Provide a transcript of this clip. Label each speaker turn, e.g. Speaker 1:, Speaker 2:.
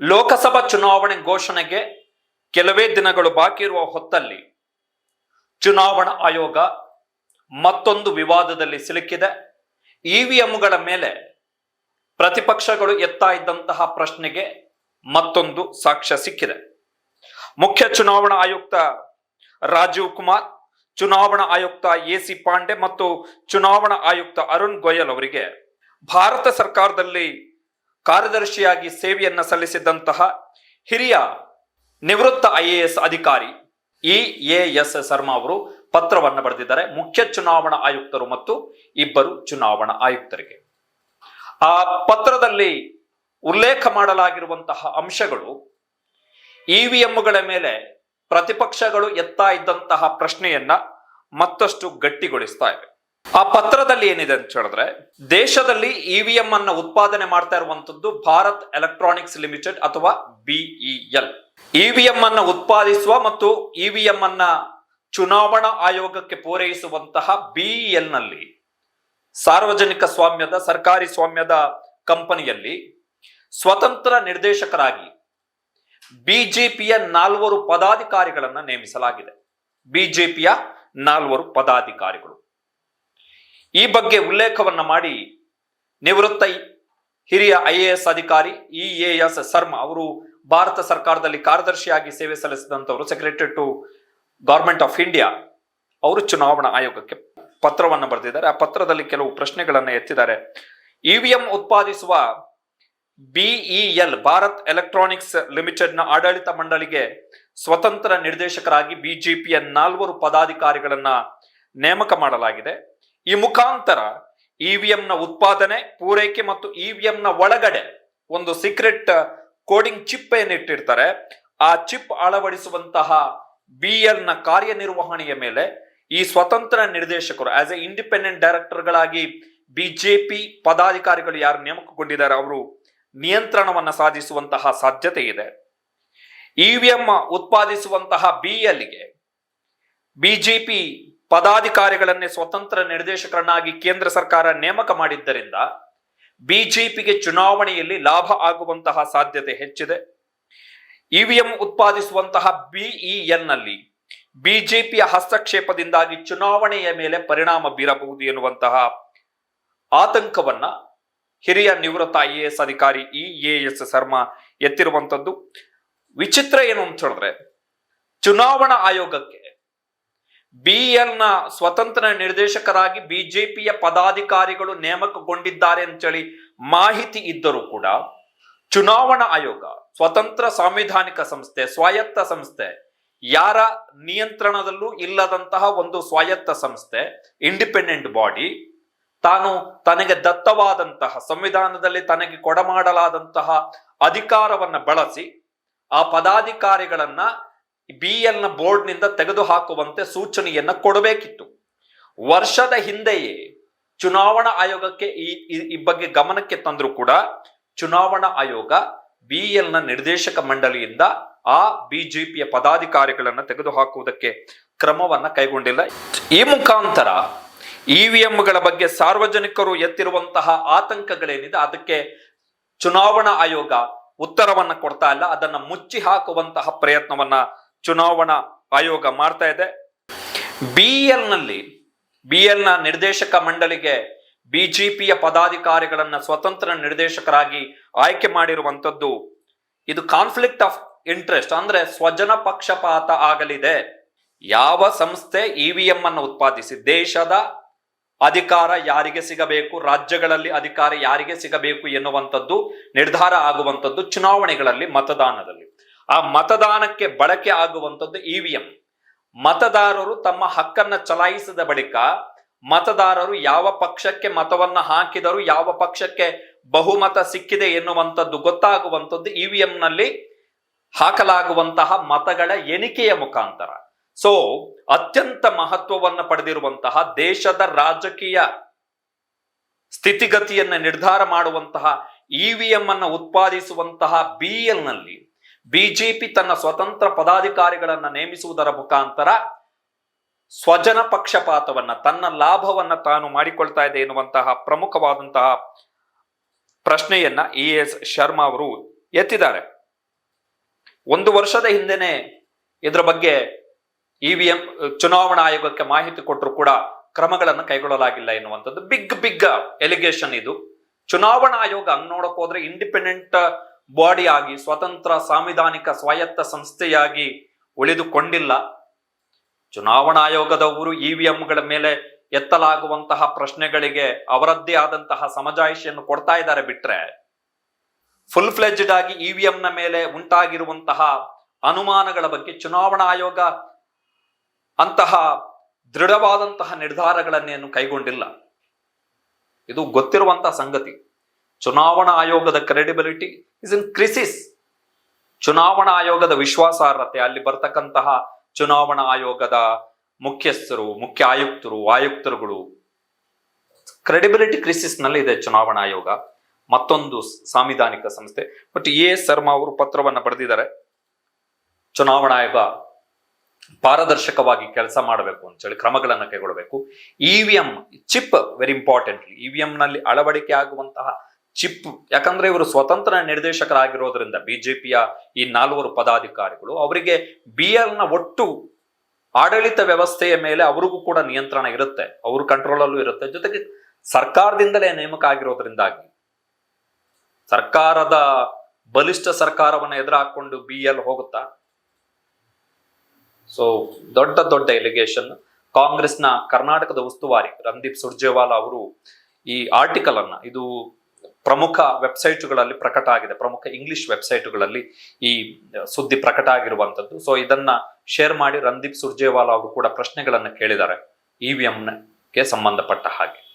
Speaker 1: ಲೋಕಸಭಾ ಚುನಾವಣೆ ಘೋಷಣೆಗೆ ಕೆಲವೇ ದಿನಗಳು ಬಾಕಿ ಇರುವ ಹೊತ್ತಲ್ಲಿ ಚುನಾವಣಾ ಆಯೋಗ ಮತ್ತೊಂದು ವಿವಾದದಲ್ಲಿ ಸಿಲುಕಿದೆ. ಇವಿಎಂಗಳ ಮೇಲೆ ಪ್ರತಿಪಕ್ಷಗಳು ಎತ್ತಾ ಇದ್ದಂತಹ ಪ್ರಶ್ನೆಗೆ ಮತ್ತೊಂದು ಸಾಕ್ಷ್ಯ ಸಿಕ್ಕಿದೆ. ಮುಖ್ಯ ಚುನಾವಣಾ ಆಯುಕ್ತ ರಾಜೀವ್ ಕುಮಾರ್, ಚುನಾವಣಾ ಆಯುಕ್ತ ಎ ಸಿ ಪಾಂಡೆ ಮತ್ತು ಚುನಾವಣಾ ಆಯುಕ್ತ ಅರುಣ್ ಗೋಯಲ್ ಅವರಿಗೆ ಭಾರತ ಸರ್ಕಾರದಲ್ಲಿ ಕಾರ್ಯದರ್ಶಿಯಾಗಿ ಸೇವೆಯನ್ನು ಸಲ್ಲಿಸಿದಂತಹ ಹಿರಿಯ ನಿವೃತ್ತ ಐ ಎ ಎಸ್ ಅಧಿಕಾರಿ ಇ ಎ ಎಸ್ ಶರ್ಮಾ ಅವರು ಪತ್ರವನ್ನು ಬರೆದಿದ್ದಾರೆ. ಮುಖ್ಯ ಚುನಾವಣಾ ಆಯುಕ್ತರು ಮತ್ತು ಇಬ್ಬರು ಚುನಾವಣಾ ಆಯುಕ್ತರಿಗೆ. ಆ ಪತ್ರದಲ್ಲಿ ಉಲ್ಲೇಖ ಮಾಡಲಾಗಿರುವಂತಹ ಅಂಶಗಳು ಇವಿಎಂಗಳ ಮೇಲೆ ಪ್ರತಿಪಕ್ಷಗಳು ಎತ್ತಾ ಇದ್ದಂತಹ ಪ್ರಶ್ನೆಯನ್ನ ಮತ್ತಷ್ಟು ಗಟ್ಟಿಗೊಳಿಸ್ತಾ ಇವೆ. ಆ ಪತ್ರದಲ್ಲಿ ಏನಿದೆ ಅಂತ ಹೇಳಿದ್ರೆ, ದೇಶದಲ್ಲಿ ಇವಿಎಂ ಅನ್ನ ಉತ್ಪಾದನೆ ಮಾಡ್ತಾ ಇರುವಂತದ್ದು ಭಾರತ್ ಎಲೆಕ್ಟ್ರಾನಿಕ್ಸ್ ಲಿಮಿಟೆಡ್ ಅಥವಾ ಬಿಇಎಲ್ ಇವಿಎಂ ಅನ್ನ ಉತ್ಪಾದಿಸುವ ಮತ್ತು ಇವಿಎಂ ಅನ್ನ ಚುನಾವಣಾ ಆಯೋಗಕ್ಕೆ ಪೂರೈಸುವಂತಹ ಬಿಇಎಲ್ನಲ್ಲಿ ಸಾರ್ವಜನಿಕ ಸ್ವಾಮ್ಯದ, ಸರ್ಕಾರಿ ಸ್ವಾಮ್ಯದ ಕಂಪನಿಯಲ್ಲಿ ಸ್ವತಂತ್ರ ನಿರ್ದೇಶಕರಾಗಿ ಬಿಜೆಪಿಯ ನಾಲ್ವರು ಪದಾಧಿಕಾರಿಗಳನ್ನ ನೇಮಿಸಲಾಗಿದೆ. ಬಿಜೆಪಿಯ ನಾಲ್ವರು ಪದಾಧಿಕಾರಿಗಳು. ಈ ಬಗ್ಗೆ ಉಲ್ಲೇಖವನ್ನ ಮಾಡಿ ನಿವೃತ್ತ ಹಿರಿಯ ಐ ಎ ಎಸ್ ಅಧಿಕಾರಿ ಇ ಎ ಎಸ್ ಶರ್ಮಾ ಅವರು ಭಾರತ ಸರ್ಕಾರದಲ್ಲಿ ಕಾರ್ಯದರ್ಶಿಯಾಗಿ ಸೇವೆ ಸಲ್ಲಿಸಿದಂಥವರು secretary to government of India ಅವರು ಚುನಾವಣಾ ಆಯೋಗಕ್ಕೆ ಪತ್ರವನ್ನು ಬರೆದಿದ್ದಾರೆ. ಆ ಪತ್ರದಲ್ಲಿ ಕೆಲವು ಪ್ರಶ್ನೆಗಳನ್ನು ಎತ್ತಿದ್ದಾರೆ. ಇವಿಎಂ ಉತ್ಪಾದಿಸುವ ಬಿಇಎಲ್ ಭಾರತ್ ಎಲೆಕ್ಟ್ರಾನಿಕ್ಸ್ ಲಿಮಿಟೆಡ್ನ ಆಡಳಿತ ಮಂಡಳಿಗೆ ಸ್ವತಂತ್ರ ನಿರ್ದೇಶಕರಾಗಿ ಬಿಜೆಪಿಯ ನಾಲ್ವರು ಪದಾಧಿಕಾರಿಗಳನ್ನ ನೇಮಕ ಮಾಡಲಾಗಿದೆ. ಈ ಮುಖಾಂತರ ಇವಿಎಂನ ಉತ್ಪಾದನೆ, ಪೂರೈಕೆ ಮತ್ತು ಇವಿಎಂನ ಒಳಗಡೆ ಒಂದು ಸೀಕ್ರೆಟ್ ಕೋಡಿಂಗ್ ಚಿಪ್ ಏನಿಟ್ಟಿರ್ತಾರೆ ಆ ಚಿಪ್ ಅಳವಡಿಸುವಂತಹ ಬಿಎಲ್ನ ಕಾರ್ಯನಿರ್ವಹಣೆಯ ಮೇಲೆ ಈ ಸ್ವತಂತ್ರ ನಿರ್ದೇಶಕರು ಆಸ್ ಎ ಇಂಡಿಪೆಂಡೆಂಟ್ ಡೈರೆಕ್ಟರ್ಗಳಾಗಿ ಬಿಜೆಪಿ ಪದಾಧಿಕಾರಿಗಳು ಯಾರು ನೇಮಕಗೊಂಡಿದ್ದಾರೆ, ಅವರು ನಿಯಂತ್ರಣವನ್ನು ಸಾಧಿಸುವಂತಹ ಸಾಧ್ಯತೆ ಇದೆ. ಇವಿಎಂ ಉತ್ಪಾದಿಸುವಂತಹ ಬಿಎಲ್ಗೆ ಬಿಜೆಪಿ ಪದಾಧಿಕಾರಿಗಳನ್ನೇ ಸ್ವತಂತ್ರ ನಿರ್ದೇಶಕರನ್ನಾಗಿ ಕೇಂದ್ರ ಸರ್ಕಾರ ನೇಮಕ ಮಾಡಿದ್ದರಿಂದ ಬಿಜೆಪಿಗೆ ಚುನಾವಣೆಯಲ್ಲಿ ಲಾಭ ಆಗುವಂತಹ ಸಾಧ್ಯತೆ ಹೆಚ್ಚಿದೆ. ಇವಿಎಂ ಉತ್ಪಾದಿಸುವಂತಹ ಬಿಇಎನ್ನಲ್ಲಿ ಬಿಜೆಪಿಯ ಹಸ್ತಕ್ಷೇಪದಿಂದಾಗಿ ಚುನಾವಣೆಯ ಮೇಲೆ ಪರಿಣಾಮ ಬೀರಬಹುದು ಎನ್ನುವಂತಹ ಆತಂಕವನ್ನ ಹಿರಿಯ ನಿವೃತ್ತ ಐ ಎ ಎಸ್ ಅಧಿಕಾರಿ ಇ ಎ ಎಸ್ ಶರ್ಮಾ ಎತ್ತಿರುವಂತದ್ದು ವಿಚಿತ್ರ ಏನು ಅಂತ ಹೇಳಿದ್ರೆ, ಚುನಾವಣಾ ಆಯೋಗಕ್ಕೆ ಬಿಎಲ್ನ ಸ್ವತಂತ್ರ ನಿರ್ದೇಶಕರಾಗಿ ಬಿಜೆಪಿಯ ಪದಾಧಿಕಾರಿಗಳು ನೇಮಕಗೊಂಡಿದ್ದಾರೆ ಅಂತೇಳಿ ಮಾಹಿತಿ ಇದ್ದರೂ ಕೂಡ ಚುನಾವಣಾ ಆಯೋಗ, ಸ್ವತಂತ್ರ ಸಾಂವಿಧಾನಿಕ ಸಂಸ್ಥೆ, ಸ್ವಾಯತ್ತ ಸಂಸ್ಥೆ, ಯಾರ ನಿಯಂತ್ರಣದಲ್ಲೂ ಇಲ್ಲದಂತಹ ಒಂದು ಸ್ವಾಯತ್ತ ಸಂಸ್ಥೆ ಇಂಡಿಪೆಂಡೆಂಟ್ ಬಾಡಿ ತಾನು ತನಗೆ ದತ್ತವಾದಂತಹ, ಸಂವಿಧಾನದಲ್ಲಿ ತನಗೆ ಕೊಡಮಾಡಲಾದಂತಹ ಅಧಿಕಾರವನ್ನು ಬಳಸಿ ಆ ಪದಾಧಿಕಾರಿಗಳನ್ನ ಬಿ ಎಲ್ನ ಬೋರ್ಡ್ನಿಂದ ತೆಗೆದು ಹಾಕುವಂತೆ ಸೂಚನೆಯನ್ನ ಕೊಡಬೇಕಿತ್ತು. ವರ್ಷದ ಹಿಂದೆಯೇ ಚುನಾವಣಾ ಆಯೋಗಕ್ಕೆ ಈ, ಈ- ಬಗ್ಗೆ ಗಮನಕ್ಕೆ ತಂದರೂ ಕೂಡ ಚುನಾವಣಾ ಆಯೋಗ ಬಿ ಎಲ್ನ ನಿರ್ದೇಶಕ ಮಂಡಳಿಯಿಂದ ಆ ಬಿಜೆಪಿಯ ಪದಾಧಿಕಾರಿಗಳನ್ನ ತೆಗೆದುಹಾಕುವುದಕ್ಕೆ ಕ್ರಮವನ್ನ ಕೈಗೊಂಡಿಲ್ಲ. ಈ ಮುಖಾಂತರ ಇವಿಎಂಗಳ ಬಗ್ಗೆ ಸಾರ್ವಜನಿಕರು ಎತ್ತಿರುವಂತಹ ಆತಂಕಗಳೇನಿದೆ ಅದಕ್ಕೆ ಚುನಾವಣಾ ಆಯೋಗ ಉತ್ತರವನ್ನ ಕೊಡ್ತಾ ಇಲ್ಲ. ಅದನ್ನ ಮುಚ್ಚಿ ಹಾಕುವಂತಹ ಪ್ರಯತ್ನವನ್ನ ಚುನಾವಣಾ ಆಯೋಗ ಮಾಡ್ತಾ ಇದೆ. ಬಿಎಲ್ನಲ್ಲಿ ಬಿಎಲ್ನ ನಿರ್ದೇಶಕ ಮಂಡಳಿಗೆ ಬಿಜೆಪಿಯ ಪದಾಧಿಕಾರಿಗಳನ್ನ ಸ್ವತಂತ್ರ ನಿರ್ದೇಶಕರಾಗಿ ಆಯ್ಕೆ ಮಾಡಿರುವಂಥದ್ದು, ಇದು ಕಾನ್ಫ್ಲಿಕ್ಟ್ ಆಫ್ ಇಂಟ್ರೆಸ್ಟ್ ಅಂದ್ರೆ ಸ್ವಜನ ಪಕ್ಷಪಾತ ಆಗಲಿದೆ. ಯಾವ ಸಂಸ್ಥೆ ಇವಿಎಂ ಅನ್ನು ಉತ್ಪಾದಿಸಿ, ದೇಶದ ಅಧಿಕಾರ ಯಾರಿಗೆ ಸಿಗಬೇಕು, ರಾಜ್ಯಗಳಲ್ಲಿ ಅಧಿಕಾರ ಯಾರಿಗೆ ಸಿಗಬೇಕು ಎನ್ನುವಂಥದ್ದು ನಿರ್ಧಾರ ಆಗುವಂಥದ್ದು ಚುನಾವಣೆಗಳಲ್ಲಿ ಮತದಾನದಲ್ಲಿ. ಆ ಮತದಾನಕ್ಕೆ ಬಳಕೆ ಆಗುವಂಥದ್ದು ಇವಿಎಂ. ಮತದಾರರು ತಮ್ಮ ಹಕ್ಕನ್ನ ಚಲಾಯಿಸಿದ ಬಳಿಕ ಮತದಾರರು ಯಾವ ಪಕ್ಷಕ್ಕೆ ಮತವನ್ನ ಹಾಕಿದರು ಯಾವ ಪಕ್ಷಕ್ಕೆ ಬಹುಮತ ಸಿಕ್ಕಿದೆ ಎನ್ನುವಂಥದ್ದು ಗೊತ್ತಾಗುವಂಥದ್ದು ಇವಿಎಂನಲ್ಲಿ ಹಾಕಲಾಗುವಂತಹ ಮತಗಳ ಎಣಿಕೆಯ ಮುಖಾಂತರ. ಸೊ ಅತ್ಯಂತ ಮಹತ್ವವನ್ನು ಪಡೆದಿರುವಂತಹ ದೇಶದ ರಾಜಕೀಯ ಸ್ಥಿತಿಗತಿಯನ್ನ ನಿರ್ಧಾರ ಮಾಡುವಂತಹ ಇವಿಎಂ ಅನ್ನು ಉತ್ಪಾದಿಸುವಂತಹ ಬಿ ನಲ್ಲಿ ಬಿಜೆಪಿ ತನ್ನ ಸ್ವತಂತ್ರ ಪದಾಧಿಕಾರಿಗಳನ್ನ ನೇಮಿಸುವುದರ ಮುಖಾಂತರ ಸ್ವಜನ ಪಕ್ಷಪಾತವನ್ನ, ತನ್ನ ಲಾಭವನ್ನ ತಾನು ಮಾಡಿಕೊಳ್ತಾ ಇದೆ ಎನ್ನುವಂತಹ ಪ್ರಮುಖವಾದಂತಹ ಪ್ರಶ್ನೆಯನ್ನ ಇ ಎಸ್ ಶರ್ಮಾ ಅವರು ಎತ್ತಿದ್ದಾರೆ. ಒಂದು ವರ್ಷದ ಹಿಂದೆನೆ ಇದರ ಬಗ್ಗೆ ಇವಿಎಂ ಚುನಾವಣಾ ಆಯೋಗಕ್ಕೆ ಮಾಹಿತಿ ಕೊಟ್ಟರು ಕೂಡ ಕ್ರಮಗಳನ್ನು ಕೈಗೊಳ್ಳಲಾಗಿಲ್ಲ ಎನ್ನುವಂಥದ್ದು. ಬಿಗ್ ಬಿಗ್ ಎಲಿಗೇಷನ್ ಇದು. ಚುನಾವಣಾ ಆಯೋಗ ಹಂಗ್ ನೋಡಕ್ ಹೋದ್ರೆ ಇಂಡಿಪೆಂಡೆಂಟ್ ಬಾಡಿ ಆಗಿ ಸ್ವತಂತ್ರ ಸಾಂವಿಧಾನಿಕ ಸ್ವಾಯತ್ತ ಸಂಸ್ಥೆಯಾಗಿ ಉಳಿದುಕೊಂಡಿಲ್ಲ. ಚುನಾವಣಾ ಆಯೋಗದವರು ಇವಿಎಂಗಳ ಮೇಲೆ ಎತ್ತಲಾಗುವಂತಹ ಪ್ರಶ್ನೆಗಳಿಗೆ ಅವರದ್ದೇ ಆದಂತಹ ಸಮಜಾಯಿಷಿಯನ್ನು ಕೊಡ್ತಾ ಇದ್ದಾರೆ ಬಿಟ್ರೆ. ಫುಲ್ ಫ್ಲೆಜ್ಡ್ ಆಗಿ ಇವಿಎಂ ನ ಮೇಲೆ ಉಂಟಾಗಿರುವಂತಹ ಅನುಮಾನಗಳ ಬಗ್ಗೆ ಚುನಾವಣಾ ಆಯೋಗ ಅಂತಹ ದೃಢವಾದಂತಹ ನಿರ್ಧಾರಗಳನ್ನೇನು ಕೈಗೊಂಡಿಲ್ಲ. ಇದು ಗೊತ್ತಿರುವಂತಹ ಸಂಗತಿ. ಚುನಾವಣಾ ಆಯೋಗದ ಕ್ರೆಡಿಬಿಲಿಟಿ ಇಸ್ ಇನ್ ಕ್ರಿಸಿಸ್ ಚುನಾವಣಾ ಆಯೋಗದ ವಿಶ್ವಾಸಾರ್ಹತೆ, ಅಲ್ಲಿ ಬರ್ತಕ್ಕಂತಹ ಚುನಾವಣಾ ಆಯೋಗದ ಮುಖ್ಯಸ್ಥರು, ಮುಖ್ಯ ಆಯುಕ್ತರು, ಆಯುಕ್ತರುಗಳು ಕ್ರೆಡಿಬಿಲಿಟಿ ಕ್ರಿಸಿಸ್ನಲ್ಲಿ ಇದೆ ಚುನಾವಣಾ ಆಯೋಗ. ಮತ್ತೊಂದು ಸಾಂವಿಧಾನಿಕ ಸಂಸ್ಥೆ. ಬಟ್ ಎ ಶರ್ಮಾ ಅವರು ಪತ್ರವನ್ನ ಬರೆದಿದ್ದಾರೆ. ಚುನಾವಣಾ ಆಯೋಗ ಪಾರದರ್ಶಕವಾಗಿ ಕೆಲಸ ಮಾಡಬೇಕು ಅಂತೇಳಿ ಕ್ರಮಗಳನ್ನು ಕೈಗೊಳ್ಳಬೇಕು EVM chip very importantly EVM ನಲ್ಲಿ ಅಳವಡಿಕೆ ಆಗುವಂತಹ ಚಿಪ್. ಯಾಕಂದ್ರೆ ಇವರು ಸ್ವತಂತ್ರ ನಿರ್ದೇಶಕರಾಗಿರೋದ್ರಿಂದ ಬಿಜೆಪಿಯ ಈ ನಾಲ್ವರು ಪದಾಧಿಕಾರಿಗಳು, ಅವರಿಗೆ ಬಿ ನ ಒಟ್ಟು ಆಡಳಿತ ವ್ಯವಸ್ಥೆಯ ಮೇಲೆ ಅವ್ರಿಗೂ ಕೂಡ ನಿಯಂತ್ರಣ ಇರುತ್ತೆ. ಅವ್ರ ಕಂಟ್ರೋಲ್ ಅಲ್ಲೂ ಇರುತ್ತೆ. ಜೊತೆಗೆ ಸರ್ಕಾರದಿಂದಲೇ ನೇಮಕ ಆಗಿರೋದ್ರಿಂದಾಗಿ ಸರ್ಕಾರದ ಬಲಿಷ್ಠ ಸರ್ಕಾರವನ್ನ ಎದುರಾಕೊಂಡು ಬಿ ಎಲ್ ಹೋಗುತ್ತಾ? ಸೊ ದೊಡ್ಡ ದೊಡ್ಡ ಎಲಿಗೇಷನ್ ಕಾಂಗ್ರೆಸ್ನ ಕರ್ನಾಟಕದ ಉಸ್ತುವಾರಿ ರಂದೀಪ್ ಸುರ್ಜೇವಾಲಾ ಅವರು ಈ ಆರ್ಟಿಕಲ್ ಅನ್ನ, ಇದು ಪ್ರಮುಖ ವೆಬ್ಸೈಟ್ಗಳಲ್ಲಿ ಪ್ರಕಟ ಆಗಿದೆ. ಪ್ರಮುಖ ಇಂಗ್ಲಿಷ್ ವೆಬ್ಸೈಟ್ಗಳಲ್ಲಿ ಈ ಸುದ್ದಿ ಪ್ರಕಟ ಆಗಿರುವಂತದ್ದು ಸೊ ಇದನ್ನ ಶೇರ್ ಮಾಡಿ ರಂದೀಪ್ ಸುರ್ಜೇವಾಲಾ ಅವರು ಕೂಡ ಪ್ರಶ್ನೆಗಳನ್ನು ಕೇಳಿದ್ದಾರೆ. ಇ ವಿ ಎಂಗೆ ಸಂಬಂಧಪಟ್ಟ ಹಾಗೆ.